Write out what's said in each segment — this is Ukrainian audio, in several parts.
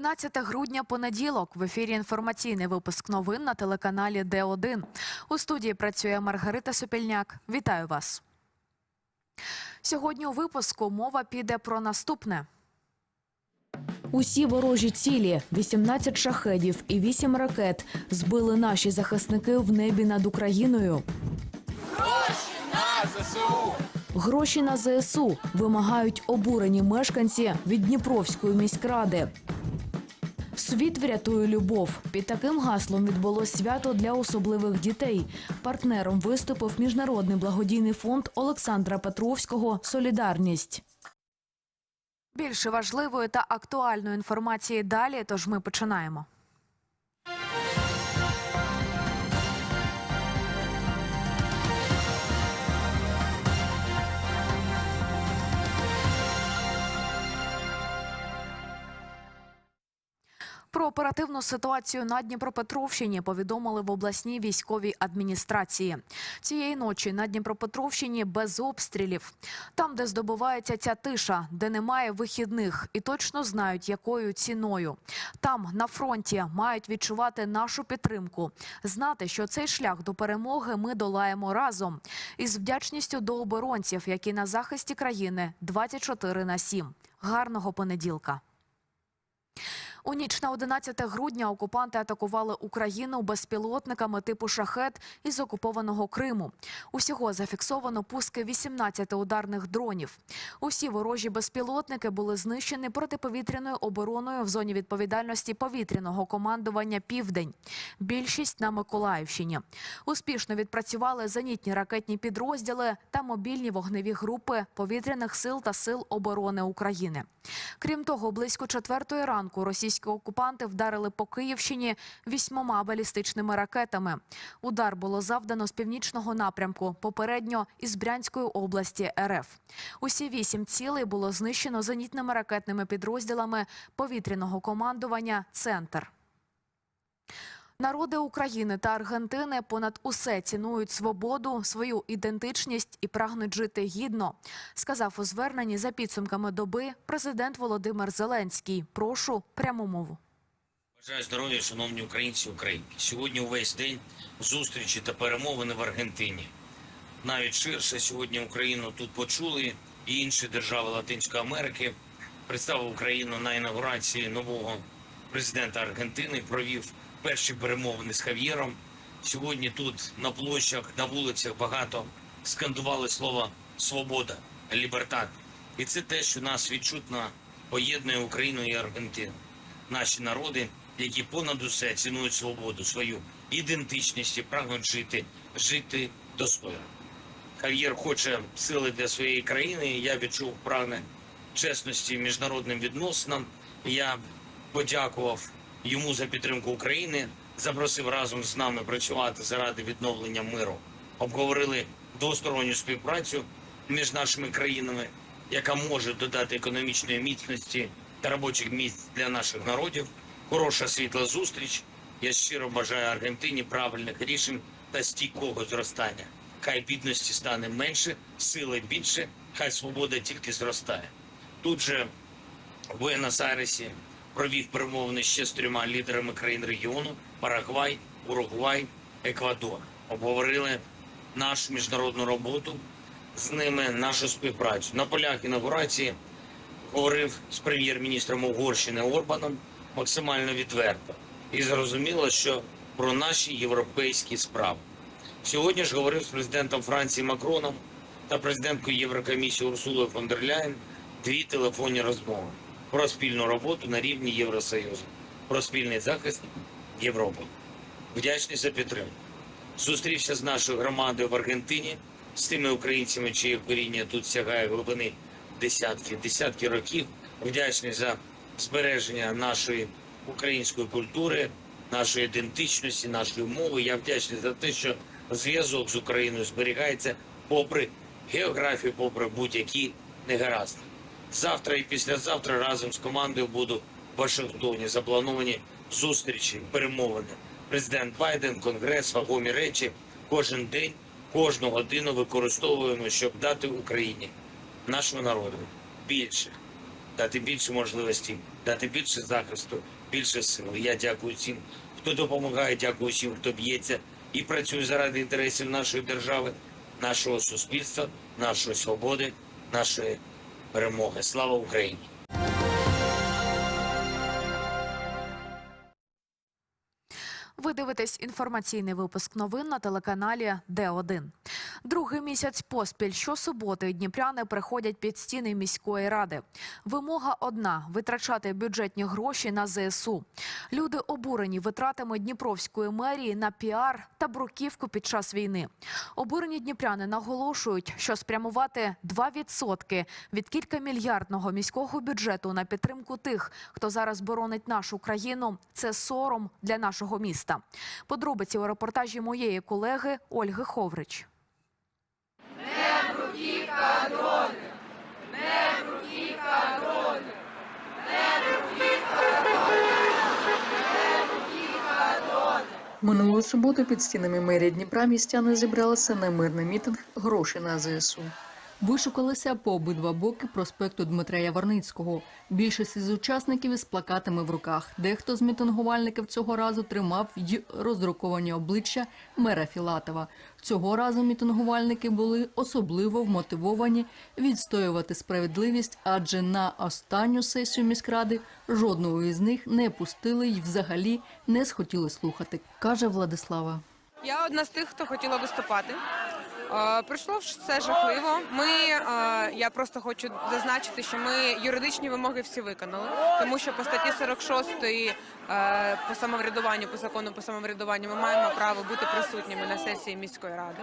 11 грудня понеділок. В ефірі інформаційний випуск новин на телеканалі Д1. У студії працює Маргарита Сопільняк. Вітаю вас. Сьогодні у випуску мова піде про наступне. Усі ворожі цілі, 18 шахедів і 8 ракет збили наші захисники в небі над Україною. Гроші на ЗСУ вимагають обурені мешканці від Дніпровської міськради. Світ врятує любов. Під таким гаслом відбулось свято для особливих дітей. Партнером виступив міжнародний благодійний фонд Олександра Петровського Солідарність. Більше важливої та актуальної інформації далі. Тож ми починаємо. Про оперативну ситуацію на Дніпропетровщині повідомили в обласній військовій адміністрації. Цієї ночі на Дніпропетровщині без обстрілів. Там, де здобувається ця тиша, де немає вихідних і точно знають, якою ціною. Там на фронті мають відчувати нашу підтримку, знати, що цей шлях до перемоги ми долаємо разом. Із вдячністю до оборонців, які на захисті країни 24 на 7. Гарного понеділка. У ніч на 11 грудня окупанти атакували Україну безпілотниками типу шахет із окупованого Криму. Усього зафіксовано пуски 18 ударних дронів. Усі ворожі безпілотники були знищені протиповітряною обороною в зоні відповідальності повітряного командування Південь. Більшість на Миколаївщині. Успішно відпрацювали зенітні ракетні підрозділи та мобільні вогневі групи повітряних сил та сил оборони України. Крім того, близько четвертої ранку російські окупанти вдарили по Київщині вісьмома балістичними ракетами. Удар було завдано з північного напрямку, попередньо із Брянської області РФ. Усі вісім цілей було знищено зенітними ракетними підрозділами повітряного командування Центр. Народи України та Аргентини понад усе цінують свободу, свою ідентичність і прагнуть жити гідно, сказав у зверненні за підсумками доби президент Володимир Зеленський. Прошу пряму мову. Бажаю здоров'я, шановні українці українки. Сьогодні увесь день зустрічі та перемовини в Аргентині. Навіть ширше сьогодні Україну тут почули і інші держави Латинської Америки. Представив Україну на інаугурації нового президента Аргентини. Провів перші перемовини з Хав'єром. Сьогодні тут на площах, на вулицях багато скандували слово свобода, лібертат. І це те, що нас відчутно поєднує Україну і Аргентину. Наші народи, які понад усе цінують свободу, свою ідентичність і прагнуть жити, жити достойно. Хав'єр хоче сили для своєї країни. Я відчув прагне чесності міжнародним відносинам. Я подякував йому за підтримку України, запросив разом з нами працювати заради відновлення миру. Обговорили двосторонню співпрацю між нашими країнами, яка може додати економічної міцності та робочих місць для наших народів. Хороша світла зустріч. Я щиро бажаю Аргентині правильних рішень та стійкого зростання. Хай бідності стане менше, сили більше, хай свобода тільки зростає. Тут же в Буенос-Айресі провів перемовини ще з трьома лідерами країн регіону: Парагвай, Уругвай, Еквадор. Обговорили нашу міжнародну роботу з ними, нашу співпрацю. На полях інаугурації говорив з прем'єр-міністром Угорщини Орбаном максимально відверто і зрозуміло, що про наші європейські справи. Сьогодні ж говорив з президентом Франції Макроном та президенткою Єврокомісії Урсулою фон дер Ляєн дві телефонні розмови про спільну роботу на рівні Євросоюзу, про спільний захист Європи. Вдячний за підтримку. Зустрівся з нашою громадою в Аргентині, з тими українцями, чиє коріння тут сягає глибини десятки, десятки років. Вдячний за збереження нашої української культури, нашої ідентичності, нашої мови. Я вдячний за те, що зв'язок з Україною зберігається попри географію, попри будь-які негаразди. Завтра і післязавтра разом з командою буду в Вашингтоні. Заплановані зустрічі, перемовини. Президент Байден, Конгрес, вагомі речі. Кожен день, кожну годину використовуємо, щоб дати Україні, нашому народу більше, дати більше можливостей дати більше захисту, більше сили. Я дякую всім, хто допомагає, дякую всім, хто б'ється і працює заради інтересів нашої держави, нашого суспільства, нашої свободи, нашої перемоги. Слава Україні! Дивитесь інформаційний випуск новин на телеканалі Д1. Другий місяць поспіль щосуботи дніпряни приходять під стіни міської ради. Вимога одна витрачати бюджетні гроші на ЗСУ. Люди обурені витратами Дніпровської мерії на піар та бруківку під час війни. Обурені дніпряни наголошують, що спрямувати 2% від кількамільярдного міського бюджету на підтримку тих, хто зараз боронить нашу країну, це сором для нашого міста. Подробиці у репортажі моєї колеги Ольги Ховрич. Минулої суботи під стінами мерії Дніпра містяни зібралися на мирний мітинг гроші на ЗСУ. Вишукалися по обидва боки проспекту Дмитра Яворницького. Більшість із учасників із плакатами в руках. Дехто з мітингувальників цього разу тримав й роздруковані обличчя мера Філатова. Цього разу мітингувальники були особливо вмотивовані відстоювати справедливість, адже на останню сесію міськради жодного із них не пустили й взагалі не схотіли слухати, каже Владислава. Я одна з тих, хто хотіла виступати. Пройшло все жахливо. Ми я просто хочу зазначити, що ми юридичні вимоги всі виконали, тому що по статті 46 е, по самоврядуванню, по закону по самоврядуванню, ми маємо право бути присутніми на сесії міської ради.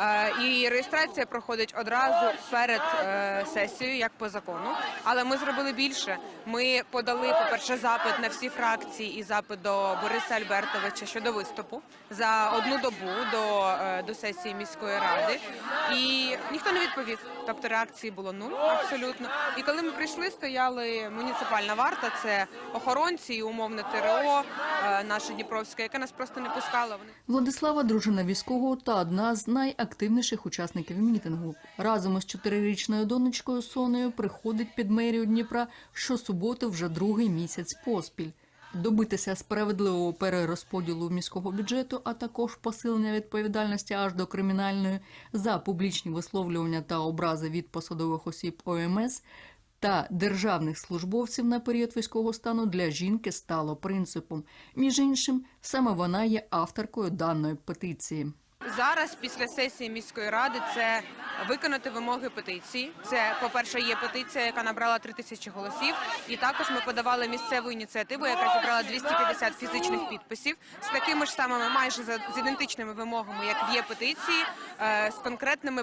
Е, І реєстрація проходить одразу перед е, сесією, як по закону. Але ми зробили більше. Ми подали, по-перше, запит на всі фракції і запит до Бориса Альбертовича щодо виступу за одну добу до, до сесії міської ради. І ніхто не відповів. Тобто реакції було нуль абсолютно. І коли ми прийшли, стояли муніципальна варта, це охоронці і умовне ТРО е, наше Дніпровське, яке нас просто не пускало. Владислава, дружина військового та одна з найактивніших учасників мітингу. Разом із чотирирічною донечкою Сонею приходить під мерію Дніпра щосуботи вже другий місяць поспіль. Добитися справедливого перерозподілу міського бюджету, а також посилення відповідальності аж до кримінальної за публічні висловлювання та образи від посадових осіб ОМС та державних службовців на період військового стану для жінки стало принципом. Між іншим, саме вона є авторкою даної петиції. Зараз, після сесії міської ради, це виконати вимоги петиції. Це, по-перше, є петиція, яка набрала 3 тисячі голосів. І також ми подавали місцеву ініціативу, яка зібрала 250 фізичних підписів з такими ж самими, майже з ідентичними вимогами, як в є петиції, е, з конкретними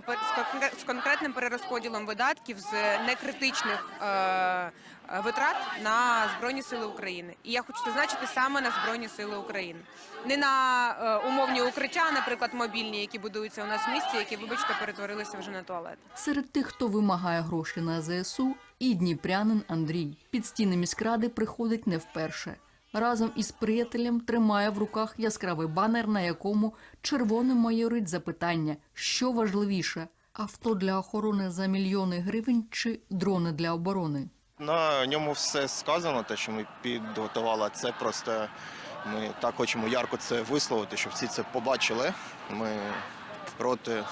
з конкретним перерозподілом видатків з некритичних. Е, Витрат на збройні сили України, і я хочу зазначити саме на збройні сили України, не на е, умовні укриття, наприклад, мобільні, які будуються у нас в місті, які, вибачте, перетворилися вже на туалет. Серед тих, хто вимагає гроші на ЗСУ, і дніпрянин Андрій. Під стіни міськради приходить не вперше. Разом із приятелем тримає в руках яскравий банер, на якому червоним майорить запитання, що важливіше авто для охорони за мільйони гривень чи дрони для оборони. На ньому все сказано, те, що ми підготували. Це просто ми так хочемо ярко це висловити, щоб всі це побачили. Ми проти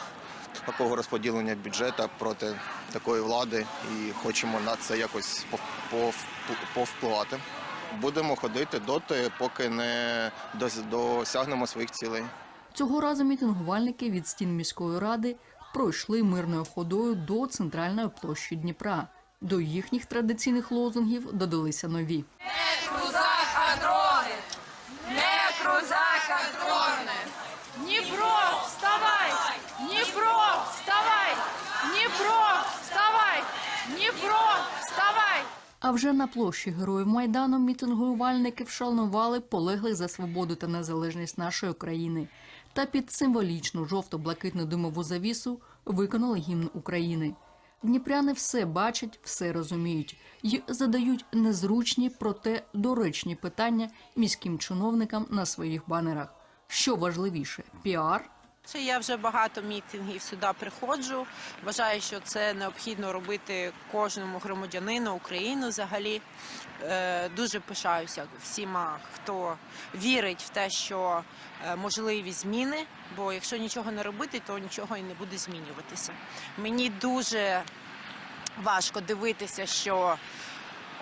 такого розподілення бюджету, проти такої влади і хочемо на це якось пов- пов- повпливати. Будемо ходити доти, поки не дос- досягнемо своїх цілей. Цього разу мітингувальники від стін міської ради пройшли мирною ходою до центральної площі Дніпра. До їхніх традиційних лозунгів додалися нові. Дніпро, вставай! Дніпро, вставай! Дніпро, вставай! Дніпро, вставай! А вже на площі Героїв Майдану мітингувальники вшанували полеглих за свободу та незалежність нашої країни. Та під символічну жовто-блакитну димову завісу виконали гімн України. Дніпряни все бачать, все розуміють і задають незручні, проте доречні питання міським чиновникам на своїх банерах. Що важливіше піар Я вже багато мітингів сюди приходжу. Вважаю, що це необхідно робити кожному громадянину України взагалі. Е, Дуже пишаюся всіма, хто вірить в те, що е, можливі зміни. Бо якщо нічого не робити, то нічого і не буде змінюватися. Мені дуже важко дивитися, що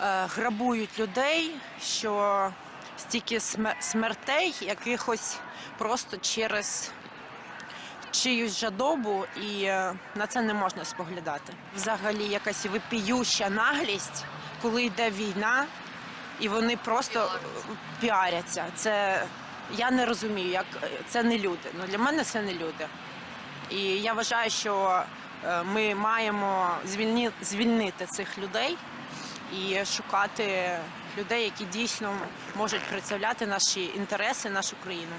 е, грабують людей, що стільки сме- смертей якихось просто через чиюсь жадобу, і е, на це не можна споглядати. Взагалі, якась випіюща наглість, коли йде війна, і вони просто е, піаряться. Це я не розумію, як е, це не люди. Ну для мене це не люди. І я вважаю, що ми маємо звільні, звільнити цих людей і шукати людей, які дійсно можуть представляти наші інтереси, нашу країну.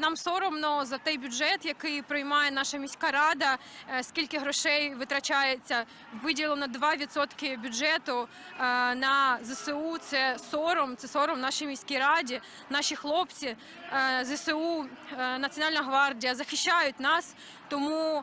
Нам соромно за той бюджет, який приймає наша міська рада. е, Скільки грошей витрачається? Виділено 2% бюджету е, на ЗСУ. Це сором. Це сором нашій міській раді. Наші хлопці е, ЗСУ, Національна гвардія захищають нас. Тому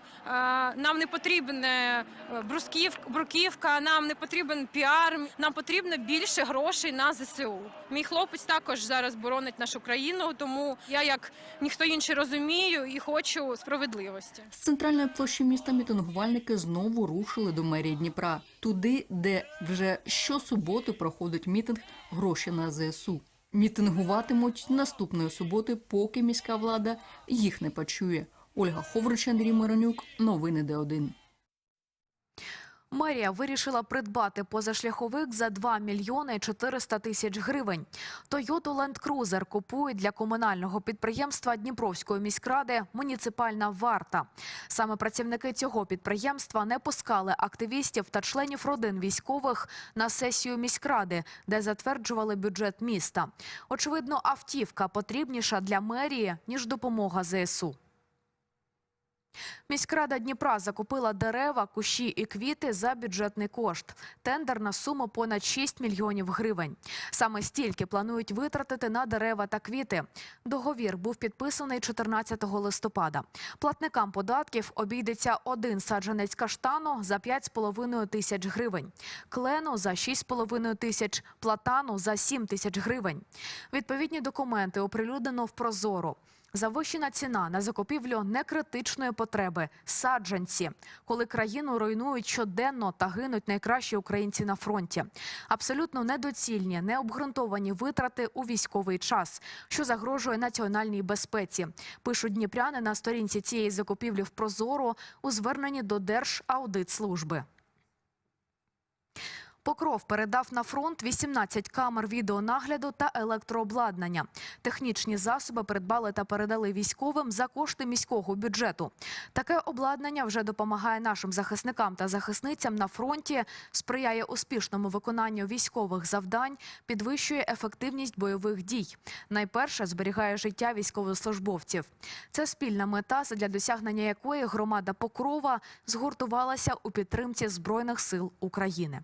нам не потрібна брусків, бруківка, нам не потрібен піар. Нам потрібно більше грошей на ЗСУ. Мій хлопець також зараз боронить нашу країну, тому я як ніхто інший розумію і хочу справедливості. З центральної площі міста мітингувальники знову рушили до мерії Дніпра, туди, де вже щосуботи проходить мітинг гроші на ЗСУ. Мітингуватимуть наступної суботи, поки міська влада їх не почує. Ольга Ховрич, Андрій Миронюк. Новини Д1. Мерія вирішила придбати позашляховик за 2 мільйони 400 тисяч гривень. Toyota Land Cruiser купують для комунального підприємства Дніпровської міськради муніципальна варта. Саме працівники цього підприємства не пускали активістів та членів родин військових на сесію міськради, де затверджували бюджет міста. Очевидно, автівка потрібніша для мерії ніж допомога ЗСУ. Міськрада Дніпра закупила дерева, кущі і квіти за бюджетний кошт. Тендер на суму понад 6 мільйонів гривень. Саме стільки планують витратити на дерева та квіти. Договір був підписаний 14 листопада. Платникам податків обійдеться один саджанець каштану за 5,5 тисяч гривень, клену за 6,5 тисяч, платану за 7 тисяч гривень. Відповідні документи оприлюднено в Прозоро. Завищена ціна на закупівлю некритичної потреби саджанці, коли країну руйнують щоденно та гинуть найкращі українці на фронті. Абсолютно недоцільні, необґрунтовані витрати у військовий час, що загрожує національній безпеці. Пишуть дніпряни на сторінці цієї закупівлі в Прозоро у зверненні до Держаудитслужби. Покров передав на фронт 18 камер відеонагляду та електрообладнання. Технічні засоби придбали та передали військовим за кошти міського бюджету. Таке обладнання вже допомагає нашим захисникам та захисницям на фронті, сприяє успішному виконанню військових завдань, підвищує ефективність бойових дій. Найперше зберігає життя військовослужбовців. Це спільна мета, для досягнення якої громада Покрова згуртувалася у підтримці збройних сил України.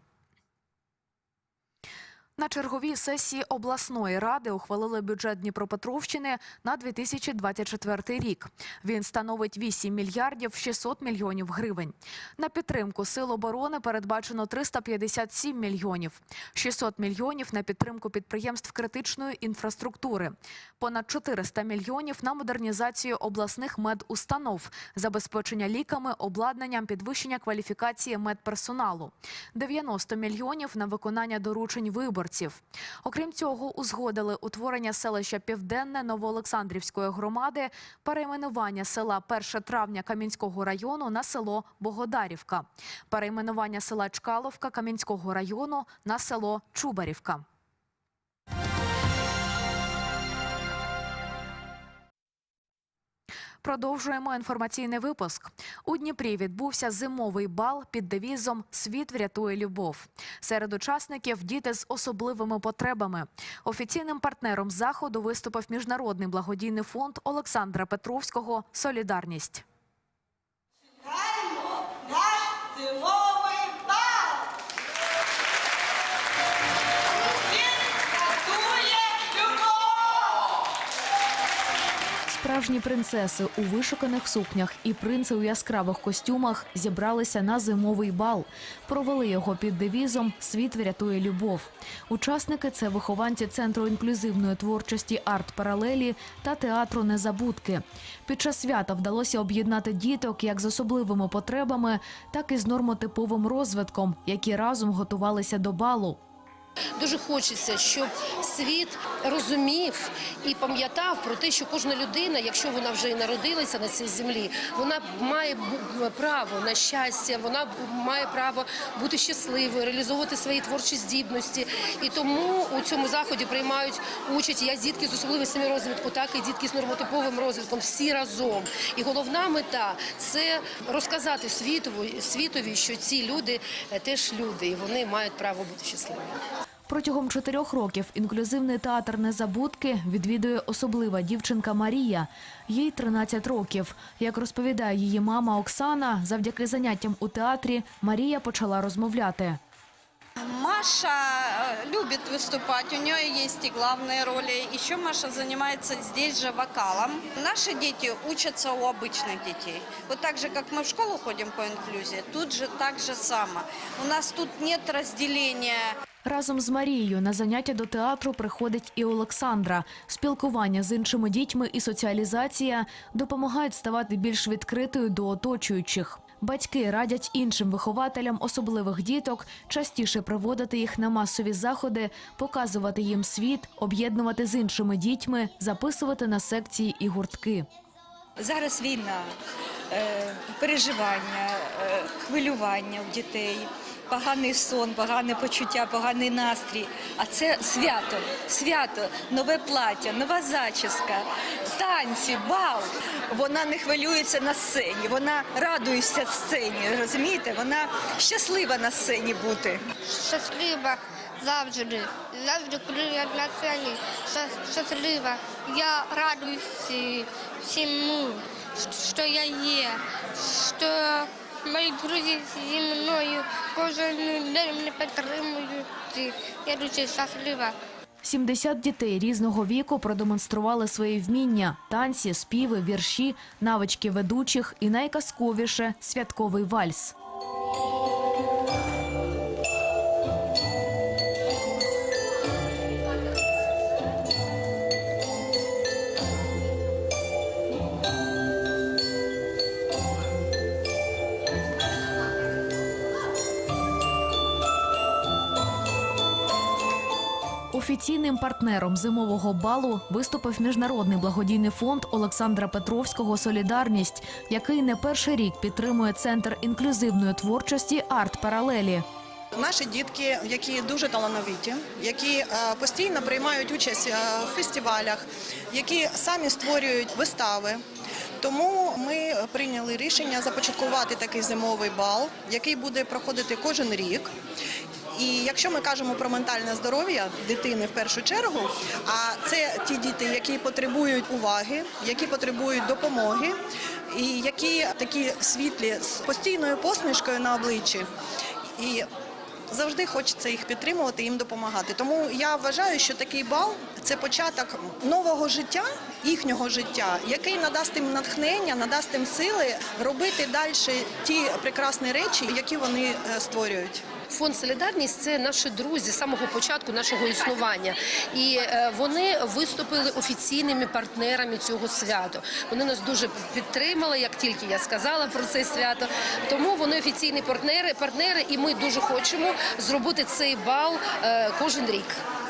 На черговій сесії обласної ради ухвалили бюджет Дніпропетровщини на 2024 рік. Він становить 8 мільярдів 600 мільйонів гривень. На підтримку сил оборони передбачено 357 мільйонів, 600 мільйонів на підтримку підприємств критичної інфраструктури, понад 400 мільйонів на модернізацію обласних медустанов, забезпечення ліками, обладнанням, підвищення кваліфікації медперсоналу, 90 мільйонів на виконання доручень виборців. Окрім цього, узгодили утворення селища Південне Новоолександрівської громади, перейменування села 1 травня Кам'янського району на село Богодарівка, перейменування села Чкаловка Кам'янського району на село Чубарівка. Продовжуємо інформаційний випуск. У Дніпрі відбувся зимовий бал під девізом Світ врятує любов. Серед учасників діти з особливими потребами. Офіційним партнером заходу виступив міжнародний благодійний фонд Олександра Петровського Солідарність. Справжні принцеси у вишуканих сукнях і принци у яскравих костюмах зібралися на зимовий бал. Провели його під девізом Світ врятує любов. Учасники це вихованці центру інклюзивної творчості арт паралелі та театру Незабудки. Під час свята вдалося об'єднати діток як з особливими потребами, так і з нормотиповим розвитком, які разом готувалися до балу. Дуже хочеться, щоб світ розумів і пам'ятав про те, що кожна людина, якщо вона вже і народилася на цій землі, вона має право на щастя, вона має право бути щасливою, реалізовувати свої творчі здібності. І тому у цьому заході приймають участь як дітки з особливостями розвитку, так і дітки з нормотиповим розвитком. Всі разом. І головна мета це розказати світові, світові, що ці люди е, теж люди, і вони мають право бути щасливими. Протягом чотирьох років інклюзивний театр Незабудки відвідує особлива дівчинка Марія. Їй 13 років. Як розповідає її мама Оксана, завдяки заняттям у театрі Марія почала розмовляти. Маша э, любит выступать, у нее есть и главные роли. Еще Маша занимается здесь же вокалом. Наши дети учатся у обычных детей. Вот так же, как мы в школу ходим по инклюзии, тут же так же само. У нас тут нет разделения Разом з Марією на заняття до театру приходить і Олександра. Спілкування з іншими дітьми і соціалізація допомагають ставати більш відкритою до оточуючих. Батьки радять іншим вихователям особливих діток частіше приводити їх на масові заходи, показувати їм світ, об'єднувати з іншими дітьми, записувати на секції і гуртки. Зараз війна, е, переживання, е, хвилювання у дітей, поганий сон, погане почуття, поганий настрій. А це свято, свято, нове плаття, нова зачіска, танці, бал. Вона не хвилюється на сцені, вона радується сцені. Розумієте? Вона щаслива на сцені бути. щаслива завжди. Завжди, коли я на сцені, щаслива. Я радуюсь всьому, що я є, що мої друзі зі мною кожен день мене підтримують. Я дуже щаслива. 70 дітей різного віку продемонстрували свої вміння: танці, співи, вірші, навички ведучих і найказковіше святковий вальс. Офіційним партнером зимового балу виступив міжнародний благодійний фонд Олександра Петровського Солідарність, який не перший рік підтримує центр інклюзивної творчості Арт Паралелі. Наші дітки, які дуже талановиті, які е, постійно приймають участь е, в фестивалях, які самі створюють вистави. Тому ми прийняли рішення започаткувати такий зимовий бал, який буде проходити кожен рік. І якщо ми кажемо про ментальне здоров'я дитини в першу чергу, а це ті діти, які потребують уваги, які потребують допомоги, і які такі світлі з постійною посмішкою на обличчі. І завжди хочеться їх підтримувати, їм допомагати. Тому я вважаю, що такий бал це початок нового життя, їхнього життя, який надасть їм натхнення, надасть їм сили робити далі ті прекрасні речі, які вони е, створюють. Фонд Солідарність це наші друзі з самого початку нашого існування, і е, вони виступили офіційними партнерами цього свята. Вони нас дуже підтримали, як тільки я сказала про це свято. Тому вони офіційні партнери, партнери, і ми дуже хочемо зробити цей бал е, кожен рік.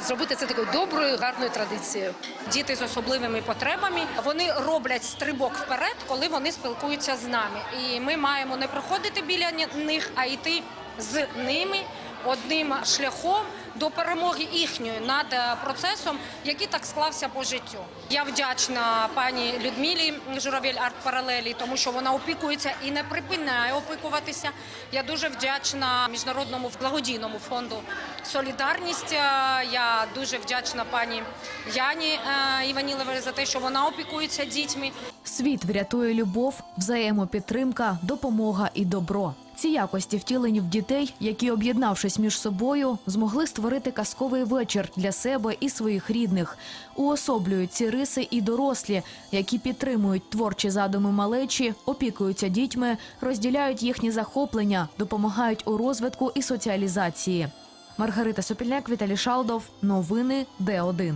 Зробити це такою доброю, гарною традицією. Діти з особливими потребами вони роблять стрибок вперед, коли вони спілкуються з нами. І ми маємо не проходити біля них, а йти з ними одним шляхом до перемоги їхньої над е, процесом, який так склався по життю. Я вдячна пані Людмилі Журавель Арт Паралелі, тому що вона опікується і не припиняє опікуватися. Я дуже вдячна міжнародному благодійному фонду Солідарність. Е, Я дуже вдячна пані Яні е, Іваніловій за те, що вона опікується дітьми. Світ врятує любов, взаємопідтримка, допомога і добро. Ці якості втілені в дітей, які, об'єднавшись між собою, змогли створити казковий вечір для себе і своїх рідних. Уособлюють ці риси і дорослі, які підтримують творчі задуми малечі, опікуються дітьми, розділяють їхні захоплення, допомагають у розвитку і соціалізації. Маргарита Сопільняк, Віталій Шалдов. Новини Д1.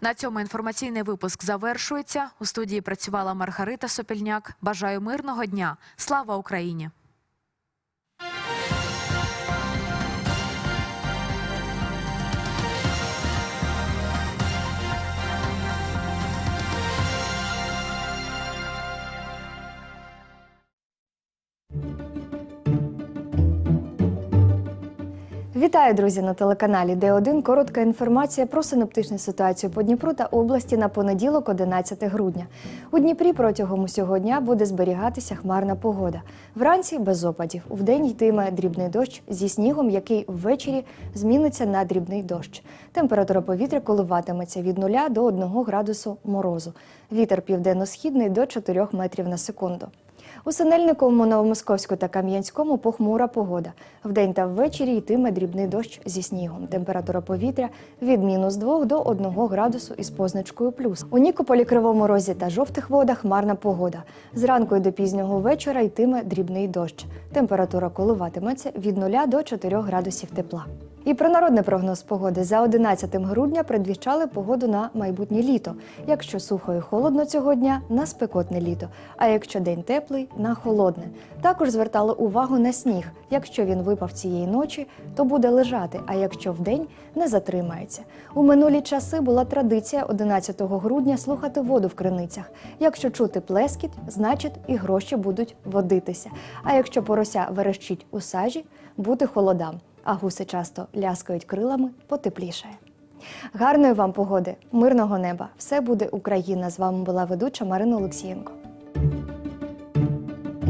На цьому інформаційний випуск завершується. У студії працювала Маргарита Сопільняк. Бажаю мирного дня. Слава Україні! Вітаю, друзі, на телеканалі Д1. Коротка інформація про синоптичну ситуацію по Дніпру та області на понеділок, 11 грудня. У Дніпрі протягом усього дня буде зберігатися хмарна погода. Вранці без опадів. Вдень йтиме дрібний дощ зі снігом, який ввечері зміниться на дрібний дощ. Температура повітря коливатиметься від 0 до 1 градусу морозу. Вітер південно-східний до 4 метрів на секунду. У Синельниковому, Новомосковську та Кам'янському похмура погода. Вдень та ввечері йтиме дрібний дощ зі снігом. Температура повітря від мінус 2 до 1 градусу із позначкою плюс. У Нікополі, Кривому Розі та жовтих водах хмарна погода. Зранку до пізнього вечора йтиме дрібний дощ. Температура коливатиметься від 0 до 4 градусів тепла. І про народний прогноз погоди за 11 грудня предвіщали погоду на майбутнє літо. Якщо сухо і холодно цього дня на спекотне літо. А якщо день теплий на холодне. Також звертали увагу на сніг. Якщо він випав цієї ночі, то буде лежати. А якщо вдень не затримається. У минулі часи була традиція 11 грудня слухати воду в криницях. Якщо чути плескіт, значить і гроші будуть водитися. А якщо порося верещить у сажі, бути холодам а гуси часто ляскають крилами, потеплішає. Гарної вам погоди, мирного неба! Все буде Україна! З вами була ведуча Марина Олексієнко.